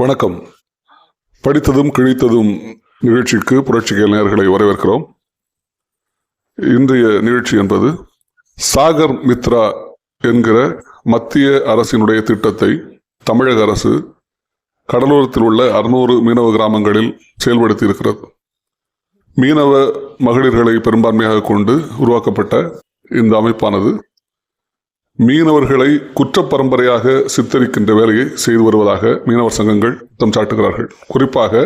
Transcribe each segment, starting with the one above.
வணக்கம். படித்ததும் கிழித்ததும் நிகழ்ச்சிக்கு புரட்சி நேயர்களை வரவேற்கிறோம். இன்றைய நிகழ்ச்சி என்பது சாகர் மித்ரா என்கிற மத்திய அரசினுடைய திட்டத்தை தமிழக அரசு கடலோரத்தில் உள்ள அறுநூறு மீனவ கிராமங்களில் செயல்படுத்தி இருக்கிறது மீனவ மகளிர்களை பெரும்பான்மையாக கொண்டு உருவாக்கப்பட்ட இந்த அமைப்பானது. மீனவர்களை குற்ற பரம்பரையாக சித்தரிக்கின்ற வேலையை செய்து வருவதாக மீனவர் சங்கங்கள் குற்றம் சாட்டுகிறார்கள். குறிப்பாக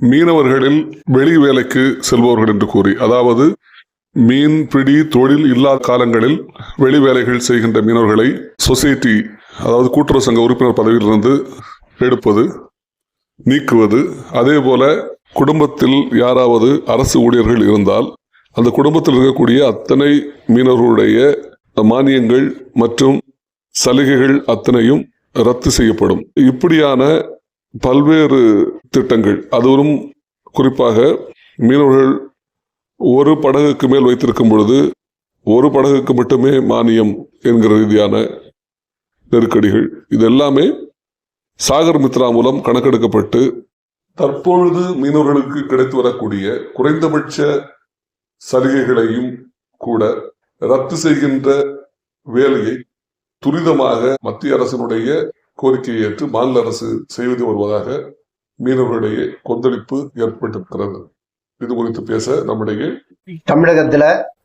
மீனவர்களில் வெளி வேலைக்கு செல்பவர்கள் என்று கூறி அதாவது மீன் பிடி தொழில் இல்லாத காலங்களில் வெளி வேலைகள் செய்கின்ற மீனவர்களை சொசைட்டி அதாவது கூட்டுறவு சங்க உறுப்பினர் பதவியிலிருந்து எடுப்பது நீக்குவது அதே போல குடும்பத்தில் யாராவது அரசு ஊழியர்கள் இருந்தால் அந்த குடும்பத்தில் இருக்கக்கூடிய அத்தனை மீனவர்களுடைய மானியங்கள் மற்றும் சலுகைகள் அத்தனையும் ரத்து செய்யப்படும். இப்படியான பல்வேறு திட்டங்கள் அதுவும் குறிப்பாக மீனவர்கள் ஒரு படகுக்கு மேல் வைத்திருக்கும் பொழுது ஒரு படகுக்கு மட்டுமே மானியம் என்கிற ரீதியான நெருக்கடிகள் இது எல்லாமே சாகர் மித்ரா மூலம் கணக்கெடுக்கப்பட்டு தற்பொழுது மீனவர்களுக்கு கிடைத்து வரக்கூடிய குறைந்தபட்ச சலுகைகளையும் கூட ரத்து செய்கின்ற வேலையை துரிதமாக மத்திய அரசினுடைய கோரிக்கையை ஏற்று மாநில அரசு செய்து வருவதாக மீனவர்களிடையே கொந்தளிப்பு ஏற்பட்டிருக்கிறது. இது குறித்து பேச நம்முடைய தமிழகத்துல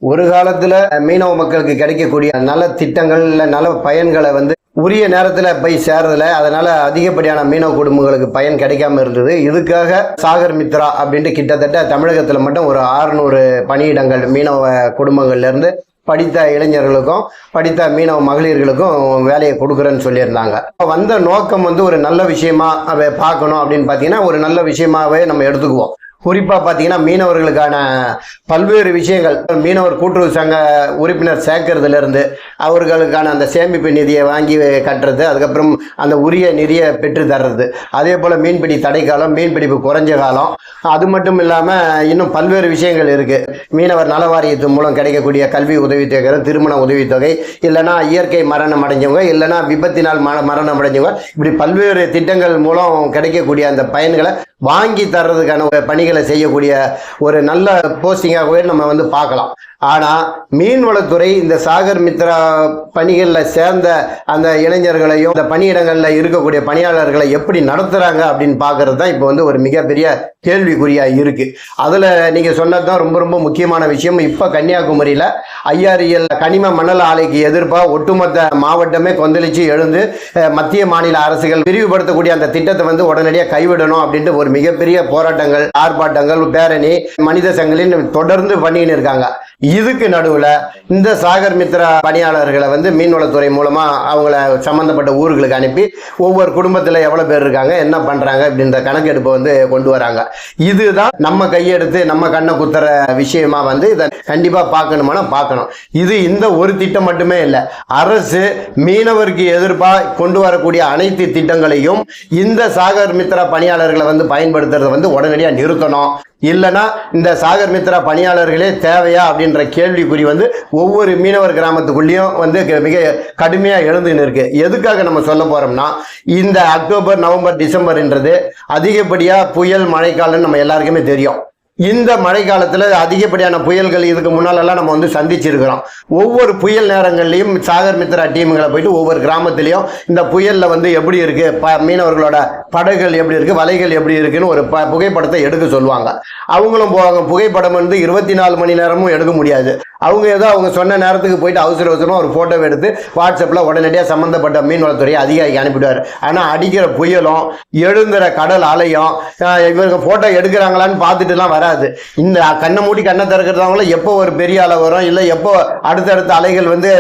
ஒரு காலத்துல மீனவ மக்களுக்கு கிடைக்கக்கூடிய நல திட்டங்கள் நல்ல பயன்களை வந்து உரிய நேரத்துல போய் சேர்றதுல அதனால அதிகப்படியான மீனவ குடும்பங்களுக்கு பயன் கிடைக்காம இருந்தது. இதுக்காக சாகர் மித்ரா அப்படின்ட்டு கிட்டத்தட்ட தமிழகத்துல மட்டும் ஒரு 600 பணியிடங்கள் மீனவ குடும்பங்கள்ல இருந்து படித்த இளைஞர்களுக்கும் படித்த மீனவ மகளிர்களுக்கும் வேலையை கொடுக்குறேன்னு சொல்லியிருந்தாங்க. இப்போ வந்த நோக்கம் வந்து ஒரு நல்ல விஷயமா அதை பார்க்கணும் அப்படின்னு பார்த்தீங்கன்னா ஒரு நல்ல விஷயமாவே நம்ம எடுத்துக்குவோம். குறிப்பா பார்த்தீங்கன்னா மீனவர்களுக்கான பல்வேறு விஷயங்கள். மீனவர் கூட்டுறவு சங்க உறுப்பினர் சேர்க்கறதுல இருந்து அவர்களுக்கான அந்த சேமிப்பு நிதியை வாங்கி கட்டுறது அதுக்கப்புறம் அந்த உரிய நிதியை பெற்று தர்றது. அதே போல் மீன்பிடி தடைக்காலம் மீன்பிடிப்பு குறைஞ்ச காலம். அது மட்டும் இல்லாமல் இன்னும் பல்வேறு விஷயங்கள் இருக்குது மீனவர் நல மூலம் கிடைக்கக்கூடிய கல்வி உதவித்தொகை திருமண உதவித்தொகை இல்லைன்னா இயற்கை மரணம் அடைஞ்சவங்க இல்லைன்னா விபத்தினால் மரணம் அடைஞ்சவங்க இப்படி பல்வேறு திட்டங்கள் மூலம் கிடைக்கக்கூடிய அந்த பயன்களை வாங்கி தர்றதுக்கான ஒரு பணிகளை செய்யக்கூடிய ஒரு நல்ல போஸ்டிங்காகவே நம்ம வந்து பார்க்கலாம். ஆனால் மீன்வளத்துறை இந்த சாகர் மித்ரா பணிகளில் சேர்ந்த அந்த இளைஞர்களையும் இந்த பணியிடங்களில் இருக்கக்கூடிய பணியாளர்களை எப்படி நடத்துகிறாங்க அப்படின்னு பார்க்கறது தான் இப்போ வந்து ஒரு மிகப்பெரிய கேள்விக்குறியாக இருக்குது அதில் நீங்கள் சொன்னது தான் ரொம்ப ரொம்ப முக்கியமான விஷயம். இப்போ கன்னியாகுமரியில் ஐஆர்இஎல் கனிம மணல் ஆலைக்கு எதிர்ப்பாக ஒட்டுமொத்த மாவட்டமே கொந்தளிச்சு எழுந்து மத்திய மாநில அரசுகள் விரிவுபடுத்தக்கூடிய அந்த திட்டத்தை வந்து உடனடியாக கைவிடணும் அப்படின்ட்டு ஒரு மிகப்பெரிய போராட்டங்கள் ஆர்ப்பாட்டங்கள் பேரணி மனித சங்கிலின் தொடர்ந்து பண்ணின்னு இருக்காங்க. இதுக்கு நடுவில் இந்த சாகர் மித்ரா பணியாளர்களை வந்து மீன்வளத்துறை மூலமா அவங்கள சம்மந்தப்பட்ட ஊர்களுக்கு அனுப்பி ஒவ்வொரு குடும்பத்தில் எவ்வளோ பேர் இருக்காங்க என்ன பண்றாங்க அப்படின்ற கணக்கெடுப்பை வந்து கொண்டு வராங்க. இதுதான் நம்ம கையெடுத்து நம்ம கண்ணை குத்துற விஷயமா வந்து இதை கண்டிப்பா பார்க்கணுமானா பார்க்கணும். இது இந்த ஒரு திட்டம் மட்டுமே இல்லை அரசு மீனவருக்கு எதிர்ப்பாக கொண்டு வரக்கூடிய அனைத்து திட்டங்களையும் இந்த சாகர் மித்ரா பணியாளர்களை வந்து பயன்படுத்துறதை வந்து உடனடியாக நிறுத்தணும். இல்லைன்னா இந்த சாகர் மித்ரா பணியாளர்களே தேவையா அப்படின்னு அப்படின்ற கேள்விக்குறி வந்து ஒவ்வொரு மீனவர் கிராமத்துக்குள்ளேயும் வந்து மிக கடுமையாக எழுந்துன்னு இருக்கு எதுக்காக நம்ம சொல்ல போறோம்னா இந்த அக்டோபர் நவம்பர் டிசம்பர்ன்றது அதிகப்படியாக புயல் மழைக்காலம்னு நம்ம எல்லாருக்குமே தெரியும். இந்த மழை காலத்தில் அதிகப்படியான புயல்கள் இதுக்கு முன்னாலெல்லாம் நம்ம வந்து சந்திச்சிருக்கிறோம். ஒவ்வொரு புயல் நேரங்கள்லையும் சாகர் மித்ரா டீமுகளை போயிட்டு ஒவ்வொரு கிராமத்துலேயும் இந்த புயலில் வந்து எப்படி இருக்கு ப மீனவர்களோட படகுகள் எப்படி இருக்கு வலைகள் எப்படி இருக்குன்னு ஒரு ப புகைப்படத்தை எடுக்க சொல்லுவாங்க. அவங்களும் போவாங்க. புகைப்படம் வந்து இருபத்தி நாலு மணி நேரமும் எடுக்க முடியாது. அவங்க ஏதோ அவங்க சொன்ன நேரத்துக்கு போயிட்டு அவசர அவசரமாக ஒரு ஃபோட்டோ எடுத்து வாட்ஸ்அப்பில் உடனடியாக சம்மந்தப்பட்ட மீன்வளத்துறை அதிகாரிக்கு அனுப்பிடுவார். ஆனால் அடிக்கிற புயலும் எழுந்துற கடல் அலையும் இவங்க ஃபோட்டோ எடுக்கிறாங்களான்னு பார்த்துட்டுலாம் வராது. இந்த கண்ணை மூடி கண்ணை திறக்கிறவங்கள எப்போ ஒரு பெரிய அலை வரும்? இல்லை எப்போ அடுத்தடுத்த அலைகள் வந்து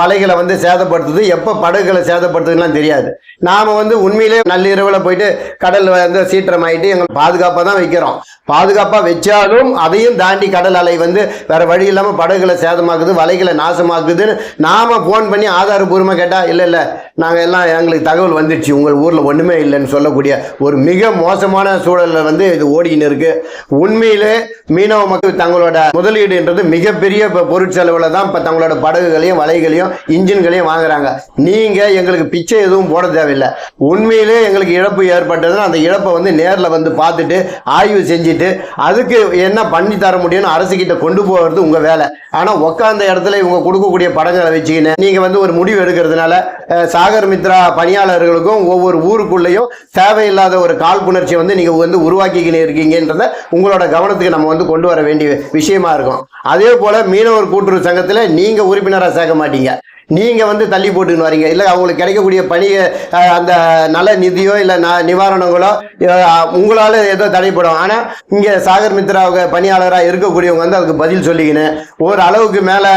வலைகளை வந்து சேதப்படுத்துது? எப்போ படகுகளை சேதப்படுத்துதுலாம் தெரியாது. நாம் வந்து உண்மையிலே நள்ளிரவில் போயிட்டு கடல் வந்து சீற்றம் ஆகிட்டு எங்களை பாதுகாப்பாக தான் வைக்கிறோம். பாதுகாப்பாக வச்சாலும் அதையும் தாண்டி கடல் அலை வந்து வேறு வழி இல்லாமல் படகுகளை சேதமாக்குது வலைகளை நாசமாக்குதுன்னு நாம் ஃபோன் பண்ணி ஆதாரபூர்வமாக கேட்டால் இல்லை இல்லை நாங்கள் எல்லாம் எங்களுக்கு தகவல் வந்துடுச்சு. உங்கள் ஊரில் ஒன்றுமே இல்லைன்னு சொல்லக்கூடிய ஒரு மிக மோசமான சூழலில் வந்து இது ஓடிக்கின்னு உண்மை உண்மையிலே மீனவ மக்கள் தங்களோட முதலீடுன்றது மிகப்பெரிய பொருட்செலவுல தான் இப்ப தங்களோட படகுகளையும் வலைகளையும் இன்ஜின்களையும் வாங்குறாங்க. நீங்க எங்களுக்கு பிச்சை எதுவும் போட தேவையில்லை. உண்மையிலே எங்களுக்கு இழப்பு ஏற்பட்டதுன்னா அந்த இழப்பை வந்து நேர்ல வந்து பார்த்துட்டு ஆய்வு செஞ்சுட்டு அதுக்கு என்ன பண்ணி தர முடியும்னு அரசு கிட்ட கொண்டு போகிறது உங்க வேலை. ஆனா உட்கார்ந்த இடத்துல இவங்க கொடுக்கக்கூடிய படங்களை வச்சுக்கின்னு நீங்க வந்து ஒரு முடிவு எடுக்கிறதுனால சாகர் மித்ரா பணியாளர்களுக்கும் ஒவ்வொரு ஊருக்குள்ளேயும் தேவையில்லாத ஒரு காழ்ப்புணர்ச்சியை வந்து நீங்க வந்து உருவாக்கிக்கின்னு இருக்கீங்கன்றத உங்களோட கவனத்துக்கு நம்ம வந்து கொண்டு வர வேண்டிய விஷயமா இருக்கும். அதே போல மீனவர் கூட்டுறவு சங்கத்தில் நீங்க உறுப்பினராக சேர்க்க மாட்டீங்க. நீங்கள் வந்து தள்ளி போட்டுன்னு வரீங்க. இல்லை அவங்களுக்கு கிடைக்கக்கூடிய பணி அந்த நல நிதியோ இல்லை ந- நிவாரணங்களோ உங்களால் ஏதோ தடைப்படும் ஆனால் இங்கே சாகர் மித்ராவுக்கு பணியாளராக இருக்கக்கூடியவங்க வந்து அதுக்கு பதில் சொல்லிக்கின்னு ஒரு அளவுக்கு மேலே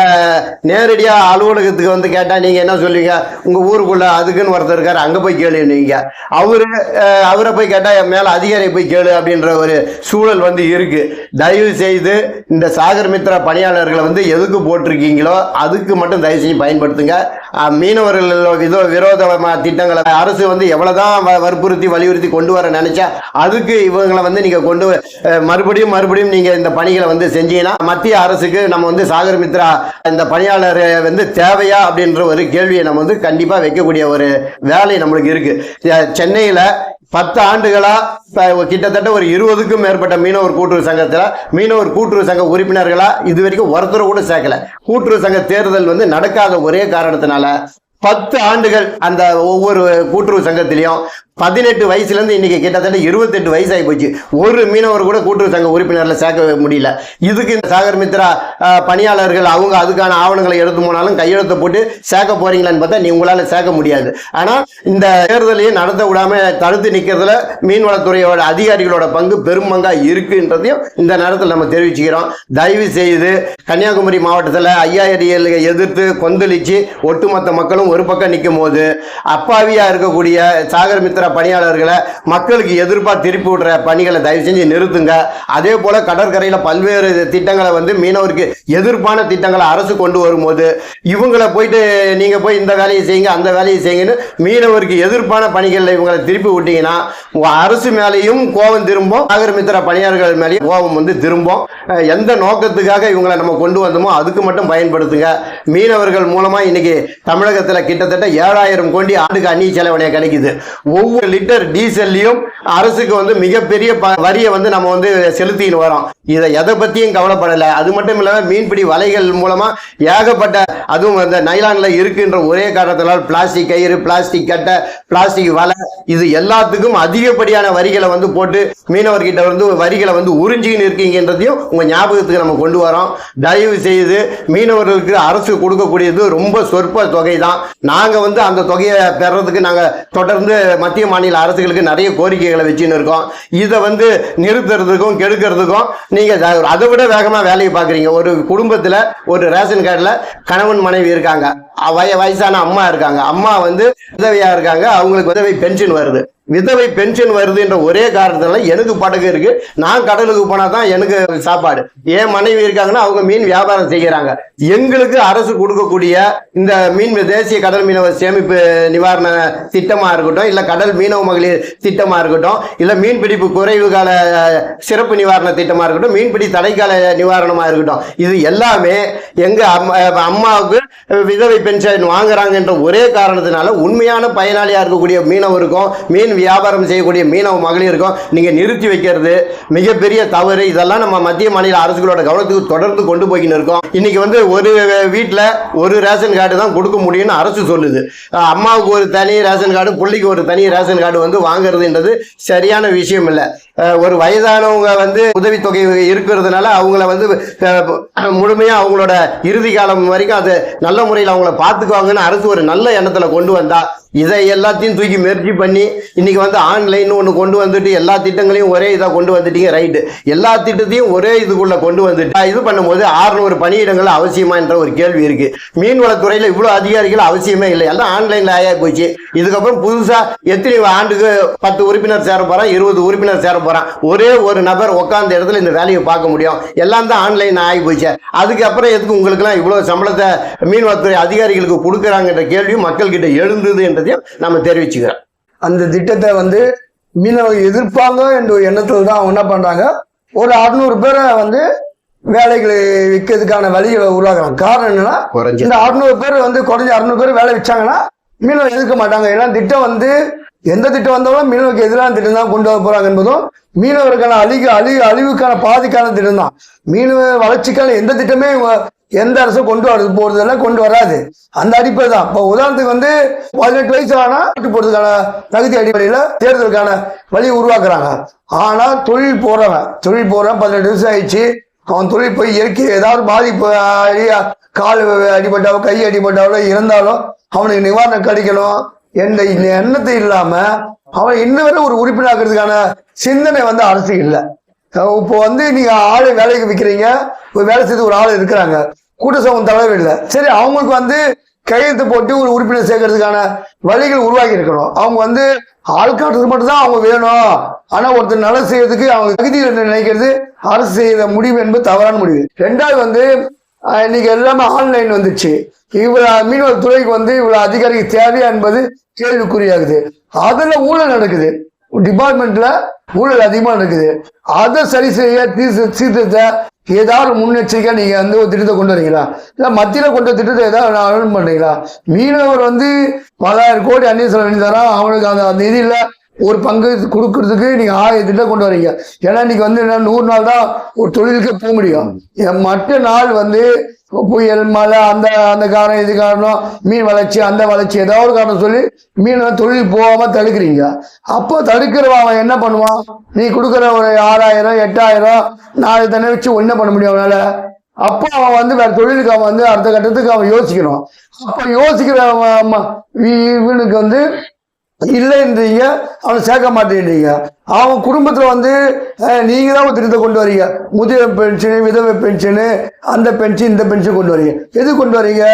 நேரடியாக அலுவலகத்துக்கு வந்து கேட்டால் நீங்கள் என்ன சொல்லுவீங்க? உங்கள் ஊருக்குள்ளே அதுக்குன்னு ஒருத்தர் இருக்காரு அங்கே போய் கேளுவீங்க அவரு அவரை போய் கேட்டால் என் மேலே அதிகாரி போய் கேளு அப்படின்ற ஒரு சூழல் வந்து இருக்கு. தயவு செய்து இந்த சாகர் மித்ரா பணியாளர்களை வந்து எதுக்கு போட்டிருக்கீங்களோ அதுக்கு மட்டும் தயவு செஞ்சு பயன்படுத்துங்க. மீனவர்கள் இதோ விரோத திட்டங்களை அரசு வந்து எவ்வளவுதான் வற்புறுத்தி வலியுறுத்தி கொண்டு வர நினைச்சா அதுக்கு இவங்களை வந்து நீங்க கொண்டு மறுபடியும் மறுபடியும் நீங்க இந்த பணிகளை வந்து செஞ்சீங்கன்னா மத்திய அரசுக்கு நம்ம வந்து சாகர் மித்ரா இந்த பணியாளர் வந்து தேவையா அப்படின்ற ஒரு கேள்வியை நம்ம வந்து கண்டிப்பா வைக்கக்கூடிய ஒரு வேலை நம்மளுக்கு இருக்கு. சென்னையில் சென்னையில பத்து ஆண்டுகளா கிட்டத்தட்ட ஒரு இருபதுக்கும் மேற்பட்ட மீனவர் கூட்டுறவு சங்கத்துல மீனவர் கூட்டுறவு சங்க உறுப்பினர்களா இது வரைக்கும் ஒருத்தரை கூட சேர்க்கல. கூட்டுறவு சங்க தேர்தல் வந்து நடக்காத ஒரே காரணத்தினால பத்து ஆண்டுகள் அந்த ஒவ்வொரு கூட்டுறவு சங்கத்திலையும் பதினெட்டு வயசுலேருந்து இன்றைக்கி கிட்டத்தட்ட இருபத்தெட்டு வயசு ஆகி போச்சு. ஒரு மீனவர் கூட கூட்டுறவு சங்க உறுப்பினரில் சேர்க்க முடியல. இதுக்கு இந்த சாகர் மித்ரா பணியாளர்கள் அவங்க அதுக்கான ஆவணங்களை எடுத்து போனாலும் கையெழுத்து போட்டு சேர்க்க போறீங்களான்னு பார்த்தா நீ உங்களால் சேர்க்க முடியாது. ஆனால் இந்த தேர்தலையும் நடத்த விடாமல் தடுத்து நிற்கிறதுல மீன்வளத்துறையோட அதிகாரிகளோட பங்கு பெரும்பங்காக இருக்குன்றதையும் இந்த நேரத்தில் நம்ம தெரிவிச்சுக்கிறோம். தயவு செய்து கன்னியாகுமரி மாவட்டத்தில் ஐயாயிரியலை எதிர்த்து கொந்தளிச்சு ஒட்டுமொத்த மக்களும் ஒரு பக்கம் நிற்கும் போது அப்பாவியாக இருக்கக்கூடிய சாகர் மித்ரா பணியாளர்களை மக்களுக்கு எதிர்ப்பா திருப்பி விடுற பணிகளை தயவு செஞ்சு நிறுத்துங்க. அதே போல கடற்கரையில பல்வேறு திட்டங்களை வந்து மீனவருக்கு எதிர்ப்பான திட்டங்களை அரசு கொண்டு வரும்போது இவங்களை போயிட்டு நீங்க போய் இந்த வேலையை செய்யுங்க அந்த வேலையை செய்யுங்கன்னு மீனவருக்கு எதிர்ப்பான பணிகளில் இவங்களை திருப்பி விட்டீங்கன்னா அரசு மேலேயும் கோபம் திரும்பும் சாகர் பணியாளர்கள் மேலேயும் கோபம் வந்து திரும்பும். எந்த நோக்கத்துக்காக இவங்களை நம்ம கொண்டு வந்தோமோ அதுக்கு மட்டும் பயன்படுத்துங்க. மீனவர்கள் மூலமா இன்னைக்கு தமிழகத்தில் கிட்டத்தட்ட ஏழாயிரம் கோடி ஆண்டுக்கு அந்நிய செலவணைய கிடைக்குது. ஒவ்வொரு லிட்டர் டீசல்லையும் அரசுக்கு வந்து மிகப்பெரிய வரியை வந்து நம்ம வந்து செலுத்தின்னு வரோம் இதை எதை பத்தியும் கவலைப்படலை. அது மட்டும் இல்லாமல் மீன்பிடி வலைகள் மூலமா ஏகப்பட்ட அதுவும் அந்த நைலான்ல இருக்குன்ற ஒரே காரணத்தினால் பிளாஸ்டிக் கயிறு பிளாஸ்டிக் கட்டை பிளாஸ்டிக் வலை இது எல்லாத்துக்கும் அதிகப்படியான வரிகளை வந்து போட்டு மீனவர்கிட்ட வந்து வரிகளை வந்து உறிஞ்சின்னு இருக்கீங்கன்றதையும் உங்க ஞாபகத்துக்கு நம்ம கொண்டு வரோம் தயவு செய்து மீனவர்களுக்கு அரசு கொடுக்கக்கூடியது ரொம்ப சொற்ப தொகை தான் நாங்க வந்து அந்த தொகையை பெறதுக்கு நாங்க தொடர்ந்து மத்திய மாநில அரசுகளுக்கு நிறைய கோரிக்கைகளை வச்சுன்னு இருக்கோம். இதை வந்து நிறுத்துறதுக்கும் கெடுக்கிறதுக்கும் நீங்க அதை விட வேகமா வேலையை பாக்குறீங்க ஒரு குடும்பத்துல ஒரு ரேஷன் கார்டுல கணவன் மனைவி இருக்காங்க. வய வயசான அம்மா இருக்காங்க. அம்மா வந்து உதவியாக இருக்காங்க. அவங்களுக்கு உதவி பென்ஷன் வருது. விதவை பென்ஷன் வருதுன்ற ஒரே காரணத்தினால எனக்கு படகு இருக்கு. நான் கடலுக்கு போனா தான் எனக்கு சாப்பாடு. என் மனைவி இருக்காங்கன்னா அவங்க மீன் வியாபாரம் செய்கிறாங்க எங்களுக்கு அரசு கொடுக்கக்கூடிய இந்த மீன் தேசிய கடல் மீனவ சேமிப்பு நிவாரண திட்டமா இருக்கட்டும் இல்ல கடல் மீனவ மகளிர் திட்டமா இருக்கட்டும் இல்ல மீன்பிடிப்பு குறைவு கால சிறப்பு நிவாரண திட்டமா இருக்கட்டும் மீன்பிடி தடைக்கால நிவாரணமா இருக்கட்டும் இது எல்லாமே எங்க அம்மா- அம்மாவுக்கு விதவை பென்ஷன் வாங்குறாங்கன்ற ஒரே காரணத்தினால உண்மையான பயனாளியா இருக்கக்கூடிய மீனவருக்கும் மீன் வியாபாரம் செய்யக்கூடிய மீனவ மகளிருக்கும் நீங்க நிறுத்தி வைக்கிறது மிகப்பெரிய தவறு. இதெல்லாம் நம்ம மத்திய மாநில அரசுகளோட கவனத்துக்கு தொடர்ந்து கொண்டு போய்கின்னு இருக்கோம். இன்னைக்கு வந்து ஒரு வீட்டில் ஒரு ரேஷன் கார்டு தான் கொடுக்க முடியும்னு அரசு சொல்லுது. அம்மாவுக்கு ஒரு தனி ரேஷன் கார்டு பிள்ளைக்கு ஒரு தனி ரேஷன் கார்டு வந்து வாங்குறதுன்றது சரியான விஷயம் இல்லை. ஒரு வயதானவங்க வந்து உதவித்தொகை இருக்கிறதுனால அவங்கள வந்து முழுமையாக அவங்களோட இறுதி காலம் வரைக்கும் அது நல்ல முறையில் அவங்கள பார்த்துக்குவாங்கன்னு அரசு ஒரு நல்ல எண்ணத்தில் கொண்டு வந்தா இதை எல்லாத்தையும் தூக்கி முயற்சி பண்ணி இன்னைக்கு வந்து ஆன்லைன் ஒன்று கொண்டு வந்துட்டு எல்லா திட்டங்களையும் ஒரே இதாக கொண்டு வந்துட்டீங்க ரைட்டு எல்லா திட்டத்தையும் ஒரே இதுக்குள்ளே கொண்டு வந்துட்டு இது பண்ணும்போது 600 பணியிடங்கள் அவசியமா என்ற ஒரு கேள்வி இருக்கு. மீன்வளத்துறையில் இவ்வளோ அதிகாரிகள் அவசியமே இல்லை. எல்லாம் ஆன்லைன்ல ஆகி போச்சு. இதுக்கப்புறம் புதுசாக எத்தனை ஆண்டுக்கு பத்து உறுப்பினர் சேர போறோம் இருபது உறுப்பினர் சேர போறோம் போறான். ஒரே ஒரு நபர் உட்கார்ந்த இடத்துல இந்த வேலையை பார்க்க முடியும். எல்லாம் தான் ஆன்லைன் ஆகி போச்சு. அதுக்கப்புறம் எதுக்கு உங்களுக்குலாம் இவ்வளோ சம்பளத்தை மீன்வளத்துறை அதிகாரிகளுக்கு கொடுக்குறாங்கன்ற கேள்வியும் மக்கள்கிட்ட எழுந்தது என்றதையும் நம்ம தெரிவிச்சுக்கிறோம். அந்த திட்டத்தை வந்து மீனவர்கள் எதிர்ப்பாங்க என்ற ஒரு எண்ணத்தில் தான் அவங்க என்ன பண்றாங்க? ஒரு அறுநூறு பேரை வந்து வேலைகளை விற்கிறதுக்கான வழிகளை உருவாக்குறாங்க. காரணம் என்னன்னா இந்த அறுநூறு பேர் வந்து குறைஞ்ச அறுநூறு பேர் வேலை வச்சாங்கன்னா மீனவர் எதிர்க்க மாட்டாங்க. ஏன்னா திட்டம் வந்து எந்த திட்டம் வந்தாலும் மீனவருக்கு எதிரான திட்டம் தான் கொண்டு வர போறாங்க என்பதும் மீனவருக்கான அழிவு அழி அழிவுக்கான பாதிக்கான திட்டம் தான் மீனவ வளர்ச்சிக்கான எந்த திட்டமே எந்த அரசும் கொண்டு வரது போறதெல்லாம் கொண்டு வராது. அந்த அடிப்படை தான் இப்போ உதாரணத்துக்கு வந்து பதினெட்டு வயசு ஆனா ஓட்டு போறதுக்கான தகுதி அடிப்படையில தேர்தலுக்கான வழி உருவாக்குறாங்க. ஆனா தொழில் போறவன் தொழில் போறவன் பதினெட்டு வயசு ஆயிடுச்சு. அவன் தொழில் போய் இயற்கை ஏதாவது பாதிப்பு கால் அடிபட்டாவோ கை அடிபட்டாவோ இறந்தாலோ அவனுக்கு நிவாரணம் கிடைக்கணும். என்ற இந்த எண்ணத்தை இல்லாம அவன் இன்ன வரை ஒரு உறுப்பினராக்கிறதுக்கான சிந்தனை வந்து அரசு இல்லை. இப்போ வந்து நீங்க ஆளை வேலைக்கு விற்கிறீங்க ஒரு வேலை செய்து ஒரு ஆள் இருக்கிறாங்க கூட்ட சமூகம் தலைவர் இல்லை. சரி அவங்களுக்கு வந்து கையெழுத்து போட்டு ஒரு உறுப்பினர் சேர்க்கறதுக்கான வழிகள் உருவாக்கி இருக்கணும். அவங்க வந்து ஆள் காட்டுறதுக்கு மட்டும்தான் அவங்க வேணும். ஆனா ஒருத்தர் நல்லது செய்யறதுக்கு அவங்க தகுதி நினைக்கிறது அரசு செய்யற முடிவு என்பது தவறான முடிவு. ரெண்டாவது வந்து இன்னைக்கு எல்லாமே ஆன்லைன் வந்துச்சு. இவ்வளவு மீனவர் துறைக்கு வந்து இவ்வளவு அதிகாரிக்கு தேவையா என்பது கேள்விக்குறியாகுது. அதுல ஊழல் நடக்குது. டிபார்ட்மெண்ட்ல ஊழல் அதிகமா நடக்குது. அதை சரி செய்ய சீர்திருத்த ஏதாவது முன்னெச்சரிக்கை நீங்க வந்து ஒரு திட்டத்தை கொண்டு வரீங்களா? இல்ல மத்தியில கொண்டு திட்டத்தை ஏதாவது அனௌன்ஸ் பண்றீங்களா? மீனவர் வந்து பலாயிரம் கோடி அந்நிய செலவு தரான் அவனுக்கு அந்த அந்த நிதியில ஒரு பங்கு கொடுக்கறதுக்கு நீங்க ஆயிரம் திட்டம் கொண்டு வரீங்க. ஏன்னா இன்னைக்கு வந்து என்ன நூறு நாள் தான் ஒரு தொழிலுக்கு போக முடியும். என் மற்ற நாள் வந்து புயல் மழை அந்த அந்த காரணம் இது காரணம் மீன் வளர்ச்சி அந்த வளர்ச்சி ஏதாவது ஒரு காரணம் சொல்லி மீன் தொழில் போகாம தடுக்கிறீங்க. அப்போ தடுக்கிறவன் அவன் என்ன பண்ணுவான்? நீ கொடுக்குற ஒரு ஆறாயிரம் எட்டாயிரம் நாலு தானே வச்சு ஒன்றும் பண்ண முடியும் அவனால. அப்போ அவன் வந்து வேற தொழிலுக்கு அவன் வந்து அடுத்த கட்டத்துக்கு அவன் யோசிக்கணும். அப்போ யோசிக்கிற இவனுக்கு வந்து இல்லைன்றீங்க அவனை சேர்க்க மாட்டேன்றீங்க. அவன் குடும்பத்தில் வந்து நீங்கள் தான் ஒரு திட்டத்தை கொண்டு வரீங்க. முதியோர் பென்ஷனு விதவை பென்ஷனு அந்த பென்ஷன் இந்த பென்ஷன் கொண்டு வரீங்க. எது கொண்டு வரீங்க?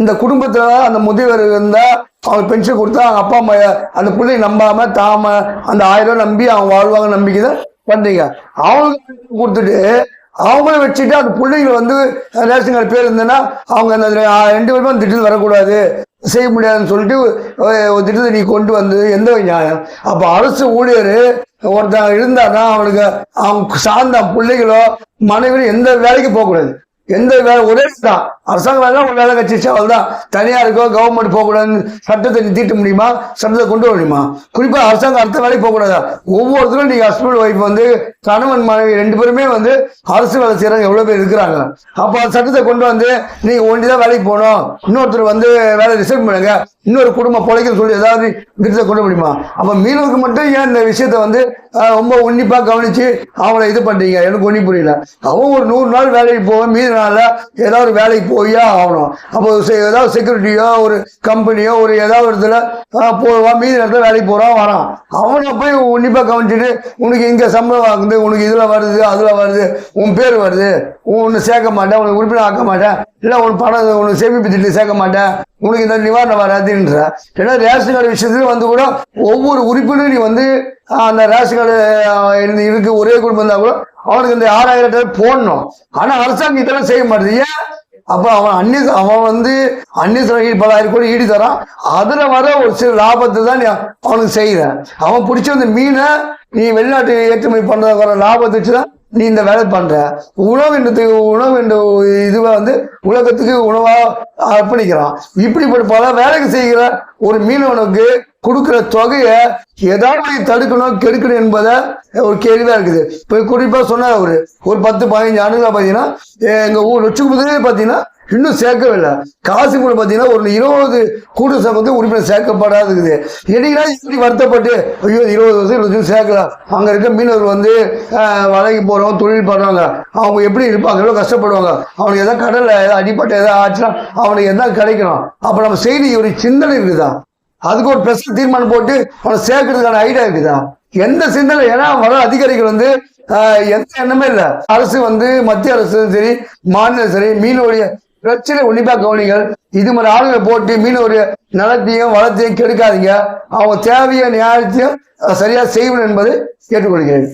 இந்த குடும்பத்தில் அந்த முதியவர் இருந்தால் அவங்க பென்ஷன் கொடுத்தா அவங்க அப்பா அம்மா அந்த பிள்ளை நம்பாம தாம அந்த ஆயிரம் ரூபாய் நம்பி அவங்க வாழ்வாங்க நம்பிக்கை தான் பண்ணுறீங்க அவங்களுக்கு கொடுத்துட்டு அவங்கள வச்சுட்டு அந்த பிள்ளைங்க வந்து ரேஷன் கார்டு பேர் இருந்ததுன்னா அவங்க அந்த ரெண்டு பேருமே அந்த திட்டத்தில் வரக்கூடாது. செய்ய முடியாதுன்னு சொல்லிட்டு ஒரு- திட்டத்தை நீ கொண்டு வந்து எந்த நியாயம்? அப்போ அரசு ஊழியர் ஒருத்தன் இருந்தான்னா அவனுக்கு அவங்க சார்ந்த பிள்ளைகளோ மனைவியோ எந்த வேலைக்கு போகக்கூடாது. எந்த வேலை ஒரே தான். அரசாங்க வேலை ஒரு வேலை கட்சிச்சு தனியாக தனியாருக்கோ கவர்மெண்ட் போகக்கூடாதுன்னு சட்டத்தை நிறுத்திட்டு முடியுமா? சட்டத்தை கொண்டு வர முடியுமா? குறிப்பா அரசாங்கம் அடுத்த வேலைக்கு போகக்கூடாதா? ஒவ்வொருத்தரும் நீங்க ஹஸ்பண்ட் ஒய்ஃப் வந்து கணவன் மனைவி ரெண்டு பேருமே வந்து அரசு வேலை செய்கிறாங்க எவ்வளவு பேர் இருக்கிறாங்க. அப்போ அந்த சட்டத்தை கொண்டு வந்து நீங்க ஒண்டி தான் வேலைக்கு போகணும். இன்னொருத்தர் வந்து வேலை ரிசைன் பண்ணுங்க. இன்னொரு குடும்பம் பொழைக்க சொல்லி ஏதாவது திட்டத்தை கொண்டு முடியுமா? அப்ப மீனவருக்கு மட்டும் ஏன் இந்த விஷயத்தை வந்து ரொம்ப உன்னிப்பா கவனிச்சு அவங்கள இது பண்றீங்க எனக்கு ஒன்றும் புரியல. அவன் ஒரு நூறு நாள் வேலைக்கு போவேன். மீதி நாள்ல ஏதாவது ஒரு வேலைக்கு போயே ஆகணும். அப்போ ஏதாவது செக்யூரிட்டியோ ஒரு கம்பெனியோ ஒரு ஏதாவது ஒரு இதுல போவான். மீதி நேரத்தில் வேலைக்கு போறான் வரான். அவனை போய் உன்னிப்பா கவனிச்சுட்டு உனக்கு இங்க சம்பளம் ஆகுது உனக்கு இதுல வருது அதுல வருது உன் பேர் வருது உன் ஒன்று சேர்க்க மாட்டேன் உனக்கு உறுப்பினர் ஆக்க மாட்டேன் இல்லை உன் பணம் உனக்கு சேமிப்பு திட்டம் சேர்க்க மாட்டேன் உனக்கு இந்த நிவாரணம் வராதுன்ற. ஏன்னா ரேஷன் கார்டு விஷயத்துல வந்து கூட ஒவ்வொரு உறுப்பினரும் நீ வந்து அந்த ரேஷன் கார்டு இருக்கு ஒரே குடும்பம் இருந்தா கூட அவனுக்கு இந்த ஆறாயிரம் ரூபாய் போடணும். ஆனா அரசாங்கம் இதெல்லாம் செய்ய மாட்டேது. ஏன்? அப்ப அவன் அந்நிய அவன் வந்து அந்நிய செலவு பலாயிரம் கோடி ஈடி தரான். அதுல வர ஒரு சில லாபத்தை தான் நீ அவனுக்கு செய்யறேன் அவன் பிடிச்ச அந்த மீனை நீ வெளிநாட்டு ஏற்றுமதி பண்றதுக்கு வர லாபத்தை வச்சுதான் நீ இந்த வேலை பண்ற. உணவுன்றதுக்கு உணவு என்ற இதுவை வந்து உலகத்துக்கு உணவா அர்ப்பணிக்கிறான். இப்படிப்பட்ட பல வேலைக்கு செய்கிற ஒரு மீனவனுக்கு கொடுக்குற தொகையை ஏதாவது தடுக்கணும் கெடுக்கணும் என்பதை ஒரு கேள்வியாக இருக்குது. இப்போ குறிப்பா சொன்னார் அவரு. ஒரு பத்து பதினஞ்சு ஆண்டுகளா பாத்தீங்கன்னா எங்க ஊர் லட்சுமபுதிலே பாத்தீங்கன்னா இன்னும் சேர்க்கவில்லை. கூட பார்த்தீங்கன்னா ஒரு இருபது கூட்டு சங்கத்து உறுப்பினர் சேர்க்கப்படாது இருக்குது. என்னைக்குனா இப்படி வருத்தப்பட்டு ஐயோ இருபது வருஷம் இருபது வருஷம் சேர்க்கலாம். அங்கே இருக்க மீனவர் வந்து வலைக்கு போகிறவங்க தொழில் பண்ணுறாங்க அவங்க எப்படி இருப்பாங்க எவ்வளோ கஷ்டப்படுவாங்க? அவனுக்கு எதாவது கடலில் ஏதாவது அடிப்பட்டு எதாவது ஆச்சுன்னா அவனுக்கு எதாவது கிடைக்கணும்? அப்போ நம்ம செய்தி ஒரு சிந்தனை இருக்குதா? அதுக்கு ஒரு பிரச்சனை தீர்மானம் போட்டு அவனை சேர்க்கறதுக்கான ஐடியா இருக்குதா? எந்த சிந்தனை? ஏன்னா வர அதிகாரிகள் வந்து எந்த எண்ணமே இல்லை. அரசு வந்து மத்திய அரசு சரி மாநிலம் சரி மீனவருடைய பிரச்சனை உன்னிப்பா கவனிங்கள் இது மாதிரி ஆளுங்களை போட்டு மீனவருடைய நலத்தையும் வளத்தையும் கெடுக்காதீங்க. அவங்க தேவையை நியாயத்தையும் சரியா செய்யணும் என்பதை கேட்டுக்கொள்கிறேன்.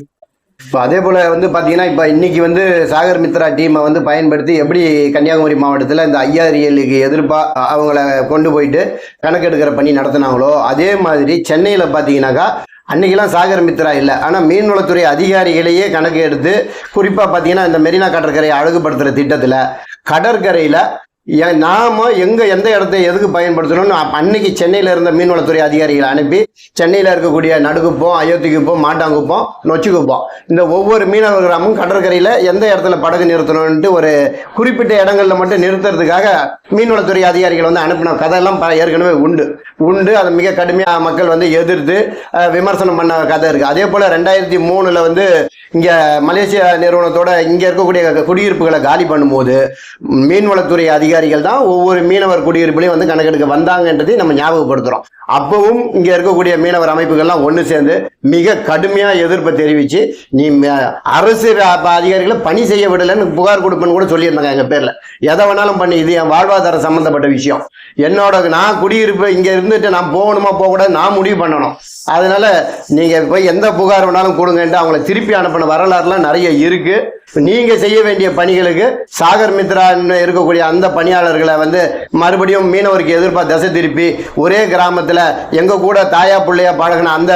இப்போ அதே போல் வந்து பார்த்தீங்கன்னா இப்போ இன்னைக்கு வந்து சாகர் மித்ரா டீமை வந்து பயன்படுத்தி எப்படி கன்னியாகுமரி மாவட்டத்தில் இந்த ஐயாரியலுக்கு எதிர்ப்பாக அவங்கள கொண்டு போயிட்டு கணக்கெடுக்கிற பணி நடத்தினாங்களோ அதே மாதிரி சென்னையில் பார்த்தீங்கன்னாக்கா அன்னைக்கெல்லாம் சாகர் மித்ரா இல்லை. ஆனால் மீன்வளத்துறை அதிகாரிகளையே கணக்கு எடுத்து குறிப்பாக பார்த்தீங்கன்னா இந்த மெரினா கடற்கரையை அழகுபடுத்துகிற திட்டத்தில் கடற்கரையில் நாம எங்க எந்த இடத்த எதுக்கு பயன்படுத்தணும்னு அன்னைக்கு சென்னையில இருந்த மீன்வளத்துறை அதிகாரிகளை அனுப்பி சென்னையில இருக்கக்கூடிய நடுக்குப்போம் அயோத்திக்குப்போம் மாட்டாங்குப்போம் நொச்சிக்குப்போம் இந்த ஒவ்வொரு மீனவர் கிராமமும் கடற்கரையில எந்த இடத்துல படகு நிறுத்தணும்ட்டு ஒரு குறிப்பிட்ட இடங்கள்ல மட்டும் நிறுத்துறதுக்காக மீன்வளத்துறை அதிகாரிகள் வந்து அனுப்பின கதையெல்லாம் ஏற்கனவே உண்டு. உண்டு. அதை மிக கடுமையா மக்கள் வந்து எதிர்த்து விமர்சனம் பண்ண கதை இருக்கு. அதே போல ரெண்டாயிரத்தி மூணுல வந்து இங்க மலேசியா நிறுவனத்தோட இங்க இருக்கக்கூடிய குடியிருப்புகளை காலி பண்ணும்போது மீன்வளத்துறை அதிகாரிகள் தான் ஒவ்வொரு மீனவர் குடியிருப்புலையும் வந்து கணக்கெடுக்க வந்தாங்கன்றதை நம்ம ஞாபகப்படுத்துகிறோம் அப்பவும் இங்கே இருக்கக்கூடிய மீனவர் அமைப்புகள்லாம் ஒன்று சேர்ந்து மிக கடுமையாக எதிர்ப்பை தெரிவித்து நீ அரசு அதிகாரிகளை பணி செய்ய விடலைன்னு புகார் கொடுப்பேன்னு கூட சொல்லியிருந்தாங்க எங்கள் பேரில். எதை வேணாலும் பண்ணி இது என் வாழ்வாதார சம்மந்தப்பட்ட விஷயம். என்னோட நான் குடியிருப்பு இங்கே இருந்துட்டு நான் போகணுமா போகக்கூடாது நான் முடிவு பண்ணணும். அதனால நீங்கள் போய் எந்த புகார் வேணாலும் கொடுங்கன்ட்டு அவங்கள திருப்பி அனுப்பின வரலாறுலாம் நிறைய இருக்கு. நீங்க செய்ய வேண்டிய பணிகளுக்கு சாகர் மித்ரான்னு இருக்கக்கூடிய அந்த பணியாளர்களை வந்து மறுபடியும் மீனவருக்கு எதிர்ப்பா திசை திருப்பி ஒரே கிராமத்தில் எங்க கூட தாயா பிள்ளையா பழகின அந்த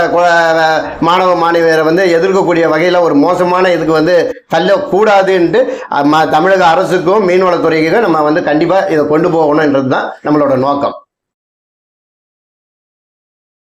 மாணவ மாணவியரை வந்து எதிர்க்கக்கூடிய வகையில் ஒரு மோசமான இதுக்கு வந்து தள்ளக்கூடாதுன்ட்டு ம- தமிழக அரசுக்கும் மீன்வளத்துறைக்கும் நம்ம வந்து கண்டிப்பாக இதை கொண்டு போகணுன்றது தான் நம்மளோட நோக்கம்.